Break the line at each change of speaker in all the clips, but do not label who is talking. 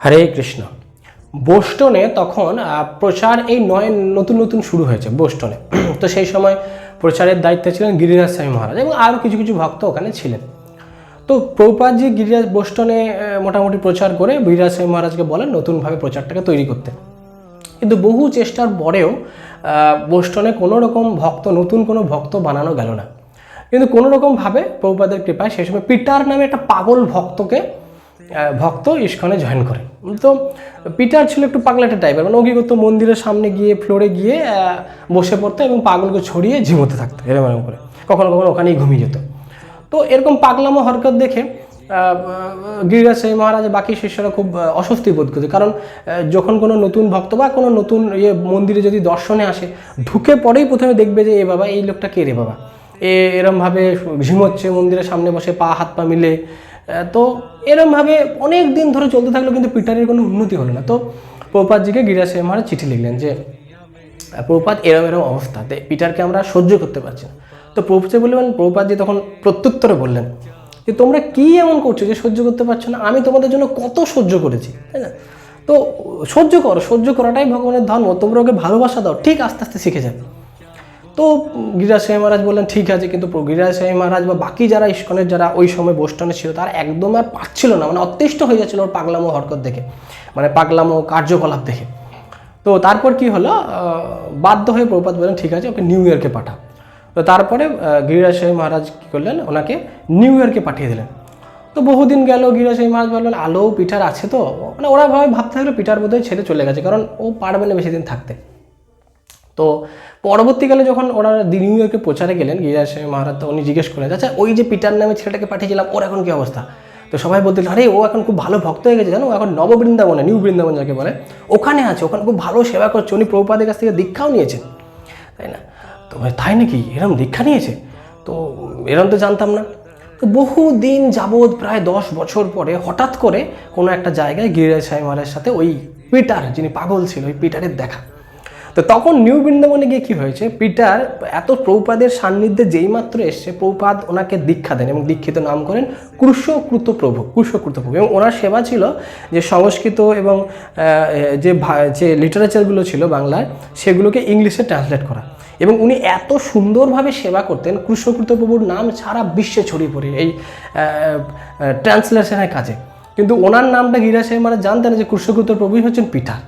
হরে কৃষ্ণ। বোস্টনে তখন প্রচার এই নয়, নতুন নতুন শুরু হয়েছে বোস্টনে তো সেই সময় প্রচারের দায়িত্বে ছিলেন গিরিরাজ স্বামী মহারাজ এবং আরও কিছু কিছু ভক্ত ওখানে ছিলেন। তো প্রভুপাদজি গিরিরাজ বোস্টনে মোটামুটি প্রচার করে গিরিরাজ স্বামী মহারাজকে বলেন নতুনভাবে প্রচারটাকে তৈরি করতে। কিন্তু বহু চেষ্টার পরেও বোস্টনে কোনো রকম ভক্ত, নতুন কোনো ভক্ত বানানো গেল না। কিন্তু কোনো রকমভাবে কৃপায় সেই সময় পিটার নামে একটা পাগল ভক্তকে ভক্ত ইস্কনে জয়েন করে। তো পিটার ছিল একটু পাগলাটে টাইপের মানে ও করতো, মন্দিরের সামনে গিয়ে ফ্লোরে গিয়ে বসে পড়তো এবং পাগলকে ছড়িয়ে ঝিমোতে থাকতো এরকম এরকম করে। কখনো কখনো ওখানেই ঘুমিয়ে যেত। তো এরকম পাগলামো হরকত দেখে গিরিরাজ সাই মহারাজ বাকি শিষ্যরা খুব অস্বস্তি বোধ করছে কারণ যখন কোনো নতুন ভক্ত বা কোনো নতুন ইয়ে মন্দিরে যদি দর্শনে আসে, ঢুকে পরেই প্রথমে দেখবে যে, এ বাবা, এই লোকটা কে রে বাবা? এ এরমভাবে ঝিমোচ্ছে, মন্দিরের সামনে বসে পা, হাত, পা মিলে তো এরমভাবে অনেক দিন ধরে চলতে থাকল কিন্তু পিটারের কোনো উন্নতি হলো না। তো প্রপাতজিকে গিরিরাজ সাই মহারাজ চিঠি লিখলেন যে প্রপাত এরম এরম অবস্থাতে পিটারকে আমরা সহ্য করতে পারছি না। তো প্রভুপতি বললেন প্রভুপাতজি তখন প্রত্যুত্তরে বললেন যে, তোমরা কি এমন করছ যে সহ্য করতে পারছ না? আমি তোমাদের জন্য কত সহ্য করেছি, তাই না? তো সহ্য করো, সহ্য করাটাই ভগবানের ধর্ম, তোমরা ওকে ভালোবাসা দাও, ঠিক আস্তে আস্তে শিখে যাবে। তো গিরিরাজ সাহেব মহারাজ বললেন, ঠিক আছে, কিন্তু গিরিরাজ সাহেব মহারাজ বা বাকি যারা ইস্কনের যারা ওই সময় বোস্টনে ছিল, তারা একদম আর পারছিল না মানে অতিষ্ঠ হয়ে যাচ্ছিল ওর পাগলামো হরকত দেখে মানে পাগলামো কার্যকলাপ দেখে। তো তারপর কি হলো বাধ্য হয়ে প্রপাত বললেন, ঠিক আছে, ওকে নিউ ইয়র্কে পাঠাও তো তারপরে গিরিরাজ সাহেব মহারাজ কী করলেন, ওনাকে নিউ ইয়র্কে পাঠিয়ে দিলেন। তো বহুদিন গেল, গিরিরাজ সাহেব মহারাজ বললেন, আলো, পিঠার আছে তো? মানে ওরা ভাবে ভাবতে থাকল, পিঠার বোধহয় ছেড়ে চলে গেছে, কারণ ও পারবে না বেশি দিন থাকতে। তো পরবর্তীকালে যখন ওরা নিউ ইয়র্কে প্রচারে গেলেন গিরিরাজ সাহেব মহারাজ তো উনি জিজ্ঞেস করলেন আচ্ছা ওই যে পিটার নামে ছেলেটাকে পাঠিয়েছিলাম, ওর এখন কি অবস্থা? তো সবাই বলতে আরে, ও এখন খুব ভালো ভক্ত হয়ে গেছে, জানো? ও এখন নববৃন্দাবনে নিউ বৃন্দাবন যাকে বলে, ওখানে আছে, ওখানে খুব ভালো সেবা করছে, উনি প্রভুপাদের কাছ থেকে দীক্ষাও নিয়েছেন। তাই না? তো তাই নাকি? এরম দীক্ষা নিয়েছে? তো এরম তো জানতাম না। তো বহু দিন যাবৎ প্রায় দশ বছর পরে হঠাৎ করে কোনো একটা জায়গায় গিরিরাজ সাহেব মহারাজের সাথে ওই পিটার, যিনি পাগল ছিল, ওই পিটারের দেখা। তো তখন নিউ বৃন্দাবনে গিয়ে কি হয়েছে? পিটার এত প্রভুপাদের সান্নিধ্যে যেইমাত্র এসছে, প্রভুপাদ ওনাকে দীক্ষা দেন এবং দীক্ষিত নাম করেন কৃষ্ণকৃত প্রভু কৃষ্ণকৃত প্রভু। এবং ওনার সেবা ছিল যে সংস্কৃত এবং যে যে লিটারেচারগুলো ছিল বাংলার, সেগুলোকে ইংলিশে ট্রান্সলেট করা। এবং উনি এত সুন্দরভাবে সেবা করতেন কৃষ্ণকৃত প্রভুর নাম সারা বিশ্বে ছড়িয়ে পড়ে এই ট্রান্সলেশনের কাজে। কিন্তু ওনার নামটা গিরা সাহেব মানে জানতেন যে কৃষ্ণকৃত প্রভুই হচ্ছেন পিটার।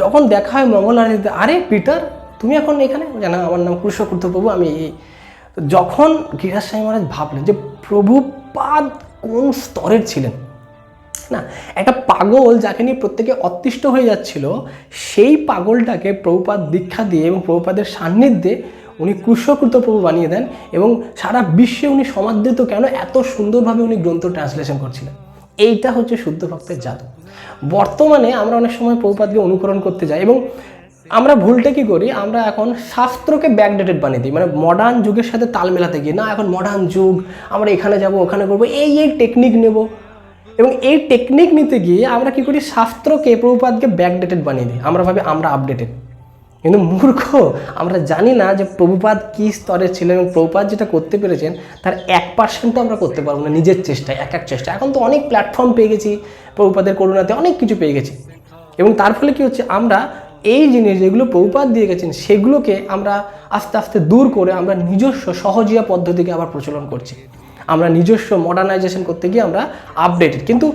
যখন দেখা হয় মঙ্গল আরতিতে আরে পিটার, তুমি এখন এখানে? জানা আমার নাম কৃষ্ণকৃত প্রভু আমি এই, যখন গিরাজ সাহেব মহারাজ ভাবলেন যে প্রভুপাদ কোন স্তরের ছিলেন, না, একটা পাগল যাকে নিয়ে প্রত্যেকে অতিষ্ঠ হয়ে যাচ্ছিল, সেই পাগলটাকে প্রভুপাদ দীক্ষা দিয়ে এবং প্রভুপাদের সান্নিধ্যে উনি কৃষ্ণকৃত প্রভু বানিয়ে দেন এবং সারা বিশ্বে উনি সমাদৃত কেন এত সুন্দরভাবে উনি গ্রন্থ ট্রান্সলেশন করছিলেন। এইটা হচ্ছে শুদ্ধ ভক্তের জাদু। বর্তমানে আমরা অনেক সময় প্রভুপাতকে অনুকরণ করতে যাই এবং আমরা ভুলটা কি করি? আমরা এখন শাস্ত্রকে ব্যাকডেটেড বানিয়ে দিই। মানে মডার্ন যুগের সাথে তাল মেলাতে গিয়ে, না, এখন মডার্ন যুগ, আমরা এখানে যাব, ওখানে করব। এই এই টেকনিক নেব। এবং এই টেকনিক নিতে গিয়ে আমরা কি করি? শাস্ত্রকে প্রভুপাতকে ব্যাকডেটেড বানিয়ে দিই। আমরা ভাবি আমরা আপডেটেড কিন্তু মূর্খ, আমরা জানি না যে প্রভুপাদ কী স্তরে ছিলেন এবং প্রভুপাদ যেটা করতে পেরেছেন, তার এক পার্সেন্টও আমরা করতে পারব না নিজের চেষ্টায়, এক এক চেষ্টা এখন তো অনেক প্ল্যাটফর্ম পেয়ে গেছি, প্রভুপাদের করুণাতে অনেক কিছু পেয়ে গেছি। এবং তার ফলে কী হচ্ছে, আমরা এই জিনিস যেগুলো প্রভুপাত দিয়ে গেছেন, সেগুলোকে আমরা আস্তে আস্তে দূর করে আমরা নিজস্ব সহজিয়া পদ্ধতিকে আবার প্রচলন করছি। আমরা নিজস্ব মডার্নাইজেশন করতে গিয়ে আমরা আপডেটেড কিন্তু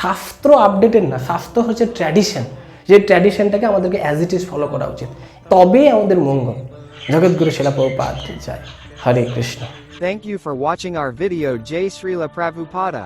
শাস্ত্র আপডেটেড না, শাস্ত্র হচ্ছে ট্র্যাডিশন যে ট্র্যাডিশনটাকে আমাদেরকে অ্যাজ ইট ইজ ফলো করা উচিত। তবেই আমাদের মঙ্গল জগৎগুরু শিলা প্রভুপাত কি চায় হরে Krishna
Thank you for watching our video Jai Srila Prabhupada.